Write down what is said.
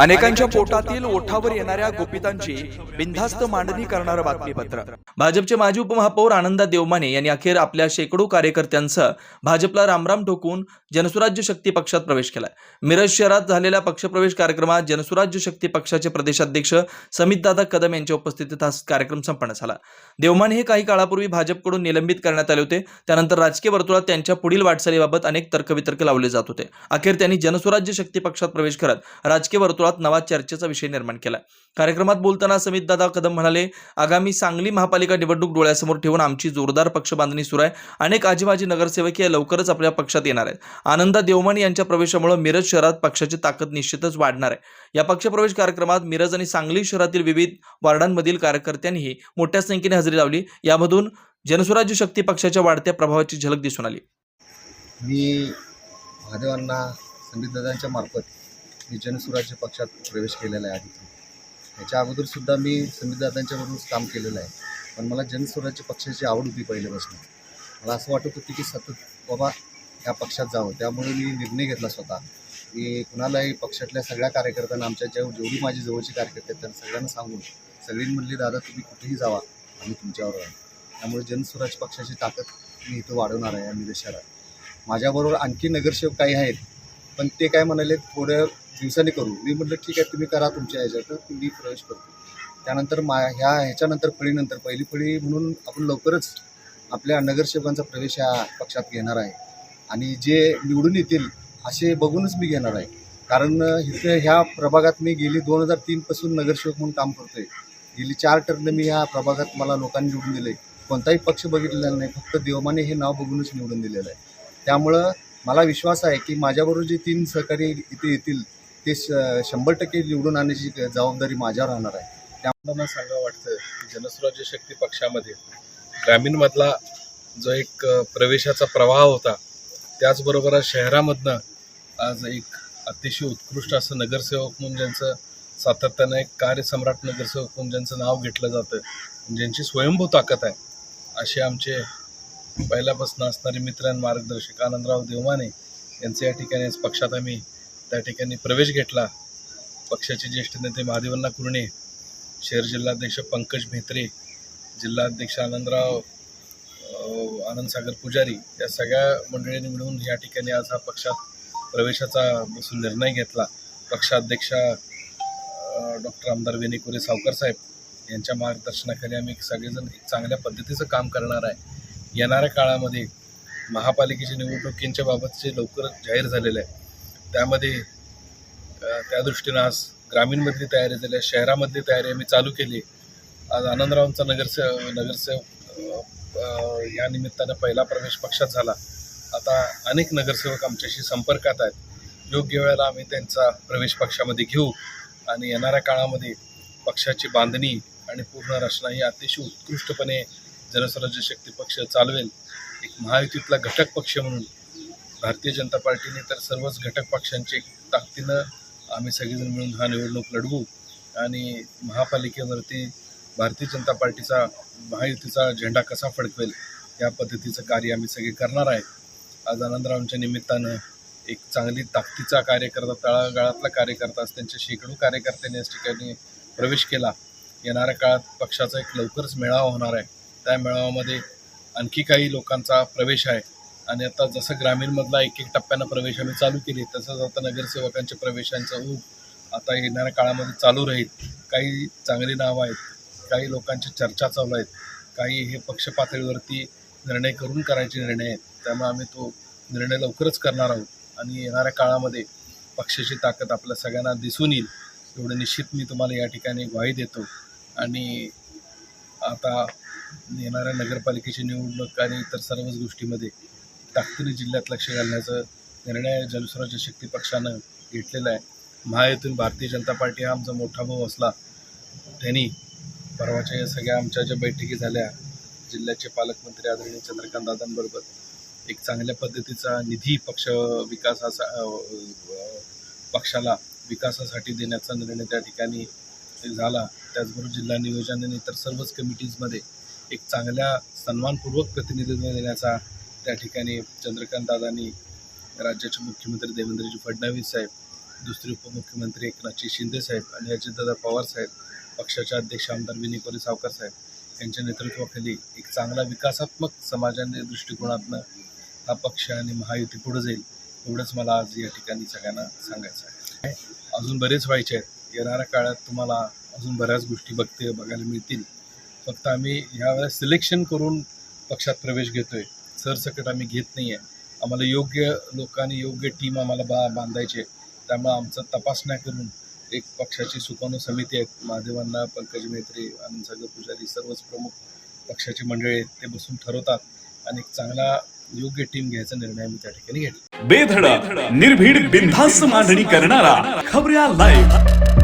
अनेकांच्या पोटातील ओठावर येणाऱ्या गोपितांची बिनधास्त मांडणी करणारं बातमीपत्र. भाजपचे माजी उपमहापौर आनंदा देवमाने यांनी अखेर आपल्या शेकडो कार्यकर्त्यांसह भाजपला रामराम ठोकून जनसुराज्य शक्ती पक्षात प्रवेश केलाय. मिरज शहरात झालेल्या पक्षप्रवेश कार्यक्रमात जनसुराज्य शक्ती पक्षाचे प्रदेशाध्यक्ष समितदादा कदम यांच्या उपस्थितीत हा कार्यक्रम संपन्न झाला. देवमाने हे काही काळापूर्वी भाजपकडून निलंबित करण्यात आले होते. त्यानंतर राजकीय वर्तुळात त्यांच्या पुढील वाटचालीबाबत अनेक तर्कवितर्क लावले जात होते. अखेर त्यांनी जनसुराज्य शक्ती पक्षात प्रवेश करत राजकीय वर्तुळात नवा चर्चेचा विषय निर्माण केला. कार्यक्रमात बोलताना समितदादा कदम म्हणाले आगामी सांगली महापालिका निवडणूक डोळ्यासमोर ठेवून आमची जोरदार पक्ष बांधणी सुरू आहे अनेक आजीमाजी नगरसेवक या लवकरच आपल्या पक्षात येणार आहेत. आनंदा देवमाने यांच्या प्रवेशामुळे मिरज शहरात पक्षाची ताकद निश्चितच वाढणार आहे. या पक्षप्रवेश कार्यक्रमात मिरज आणि सांगली शहरातील विविध वार्डांमधील कार्यकर्त्यांनीही मोठ्या संख्येने हजेरी लावली. यामधून जनसुराज्य शक्ती पक्षाच्या वाढत्या प्रभावाची झलक दिसून आली. मी महादेवांना संगीतदादांच्या मार्फत मी जनसुराज्य पक्षात प्रवेश केलेला आहे आधी. याच्या अगोदरसुद्धा मी संगीतदादांच्यावरूनच काम केलेलं आहे. पण मला जनसुराज्य पक्षाची आवड होती पहिल्यापासून. मला असं वाटत होतं की सतत बाबा या पक्षात जावं. त्यामुळे मी निर्णय घेतला स्वतः. की कुणालाही पक्षातल्या सगळ्या कार्यकर्त्यांना आमच्या ज्या जेवढी माझी जवळची कार्यकर्ते आहेत त्यांना सगळ्यांना सांगून सगळीं म्हणली दादा तुम्ही कुठेही जावा. आम्ही तुमच्यावर आहे. त्यामुळे जनसुराज पक्षाची ताकद मी इथं वाढवणार आहे आणि देशाला माझ्याबरोबर आणखी नगरसेवक काही आहेत. पण ते काय म्हणाले थोड्या दिवसांनी करू. मी म्हटलं ठीक आहे तुम्ही करा तुमच्या ह्याच्यात मी प्रवेश करतो. त्यानंतर मा ह्या ह्याच्यानंतर फळीनंतर पहिली फळी म्हणून आपण लवकरच आपल्या नगरसेवकांचा प्रवेश ह्या पक्षात घेणार आहे. आणि जे निवडून येतील असे बघूनच मी घेणार आहे. कारण इथे ह्या प्रभागात मी गेली दोन हजार तीनपासून नगरसेवक म्हणून काम करतोय. गेली चार टर्न मी ह्या प्रभागात मला लोकांनी निवडून दिले कोणताही पक्ष बघितलेला नाही. फक्त देवमाने हे नाव बघूनच निवडून दिलेलं आहे. त्यामुळं मला विश्वास आहे की माझ्याबरोबर जे तीन सहकारी इथे येतील ते श शंभर टक्के निवडून आणण्याची जबाबदारी माझ्यावर राहणार आहे. मला सांगा वाटतं की जनसुराज्य शक्ती पक्षामध्ये ग्रामीणमधला जो एक प्रवेशाचा प्रवाह होता त्याचबरोबर शहरामधनं आज एक अतिशय उत्कृष्ट असं नगरसेवक म्हणून ज्यांचं सातत्यानं एक कार्यसम्राट नगरसेवक म्हणून ज्यांचं नाव घेतलं जातं ज्यांची स्वयंभू ताकद आहे असे आमचे पहिल्यापासून असणारे मित्र आणि मार्गदर्शक आनंदराव देवमाने यांचे या ठिकाणी पक्षात आम्ही त्या ठिकाणी प्रवेश घेतला. पक्षाचे ज्येष्ठ नेते महादेवन्ना कुर्णे शहर जिल्हाध्यक्ष पंकज म्हेत्रे जिल्हाध्यक्ष आनंदराव आनंदसागर पुजारी या सगळ्या मंडळींनी मिळून या ठिकाणी आज हा पक्षात प्रवेशाचा बसून निर्णय घेतला. पक्षाध्यक्षा डॉक्टर आमदार विनिकुरे सावकर साहेब यांच्या मार्गदर्शनाखाली आम्ही सगळेजण एक चांगल्या पद्धतीचं काम करणार आहे. येणाऱ्या काळामध्ये महापालिकेच्या निवडणुकींच्या बाबतचे लवकरच जाहीर झालेलं आहे. त्यामध्ये त्या दृष्टीनं आज ग्रामीणमधली तयारी झाली आहे शहरामधली तयारी आम्ही चालू केली आज आनंदरावांचा नगरसेव नगरसेवक या निमित्तानं पहिला प्रवेश पक्षात झाला. आता अनेक नगरसेवक आमच्याशी संपर्कात आहेत. योग्य वेळेला आम्ही त्यांचा प्रवेश पक्षामध्ये घेऊ आणि येणाऱ्या काळामध्ये पक्षाची बांधणी आणि पूर्ण रचना ही अतिशय उत्कृष्टपणे जनस्वराज्य शक्ती पक्ष चालवेल एक महायुतीतला घटक पक्ष म्हणून भारतीय जनता पार्टीने तर सर्वच घटक पक्षांची ताकदीनं आम्ही सगळेजण मिळून हा निवडणूक लढवू. आणि महापालिकेवरती भारतीय जनता पार्टीचा महायुतीचा झेंडा कसा फडकवेल या पद्धतीचं कार्य आम्ही सगळे करणार आहे. आज आनंदरावांच्या निमित्तानं एक चांगली ताकदीचा कार्यकर्ता तळागाळातला कार्यकर्ता आज त्यांच्या शेकडो कार्यकर्त्यांनी या ठिकाणी प्रवेश केला. येणाऱ्या काळात पक्षाचा एक लवकरच मेळावा होणार आहे. त्या मेळाव्यामध्ये आणखी काही लोकांचा प्रवेश आहे. आणि आता जसं ग्रामीणमधला एक एक टप्प्यानं प्रवेश आम्ही चालू केली तसंच आता नगरसेवकांच्या प्रवेशांचा ऊब आता येणाऱ्या काळामध्ये चालू राहील. काही चांगली नावं आहेत काही लोकांची चर्चा चालू आहेत काही हे पक्ष पातळीवरती निर्णय करून करायचे निर्णय आहेत. त्यामुळे आम्ही तो निर्णय लवकरच करणार आहोत. आणि येणाऱ्या काळामध्ये पक्षाची ताकद आपल्या सगळ्यांना दिसून येईल एवढं निश्चित मी तुम्हाला या ठिकाणी ग्वाही देतो. आणि आता येणाऱ्या नगरपालिकेची निवडणूक आणि इतर सर्वच गोष्टीमध्ये ताकदीने जिल्ह्यात लक्ष घालण्याचा निर्णय जनस्वराज्य शक्ती पक्षानं घेतलेला आहे. महायुतीन भारतीय जनता पार्टी हा आमचा मोठा भाऊ असला त्यांनी परवाच्या या सगळ्या आमच्या ज्या बैठकी झाल्या जिल्ह्याचे पालकमंत्री आदरणीय चंद्रकांत दादांबरोबर एक चांगल्या पद्धतीचा निधी पक्ष विकासाचा पक्षाला विकासासाठी देण्याचा निर्णय त्या ठिकाणी झाला. त्याचबरोबर जिल्हा नियोजन आणि इतर सर्वच कमिटीजमध्ये एक चांगल्या सन्मानपूर्वक प्रतिनिधित्व देण्याचा त्या ठिकाणी चंद्रकांत दादांनी राज्याचे मुख्यमंत्री देवेंद्रजी फडणवीस साहेब दुसरे उपमुख्यमंत्री एकनाथजी शिंदे साहेब आणि अजितदादा पवार साहेब पक्षाचे अध्यक्ष आमदार विनिकोरी सावकर साहेब यांच्या नेतृत्वाखाली एक चांगला विकासात्मक समाजाने दृष्टिकोनातनं हा पक्ष आणि महायुती पुढे जाईल एवढंच मला आज या ठिकाणी सगळ्यांना सांगायचं आहे. अजून बरेच व्हायचे आहेत. येणाऱ्या काळात तुम्हाला अजून बऱ्याच गोष्टी बघते बघायला मिळतील. फक्त आम्ही ह्यावेळेस सिलेक्शन करून पक्षात प्रवेश घेतोय. सरसकट आम्ही घेत नाही आहे आम्हाला योग्य लोकांनी योग्य टीम आम्हाला बा बांधायची आहे त्यामुळे आमचं तपासण्या करून एक पक्षाची सुकाणू समिती आहेत. महादेवांना पंकज मेत्रे आनंद सागर पुजारी सर्वच प्रमुख पक्षाची मंडळी आहेत. ते बसून ठरवतात आणि एक चांगला योग्य टीम घ्यायचा निर्णय आम्ही त्या ठिकाणी घेतला बेधडक निर्भीड बिनधास्त मांडणी करणारा खबऱ्या लाईव्ह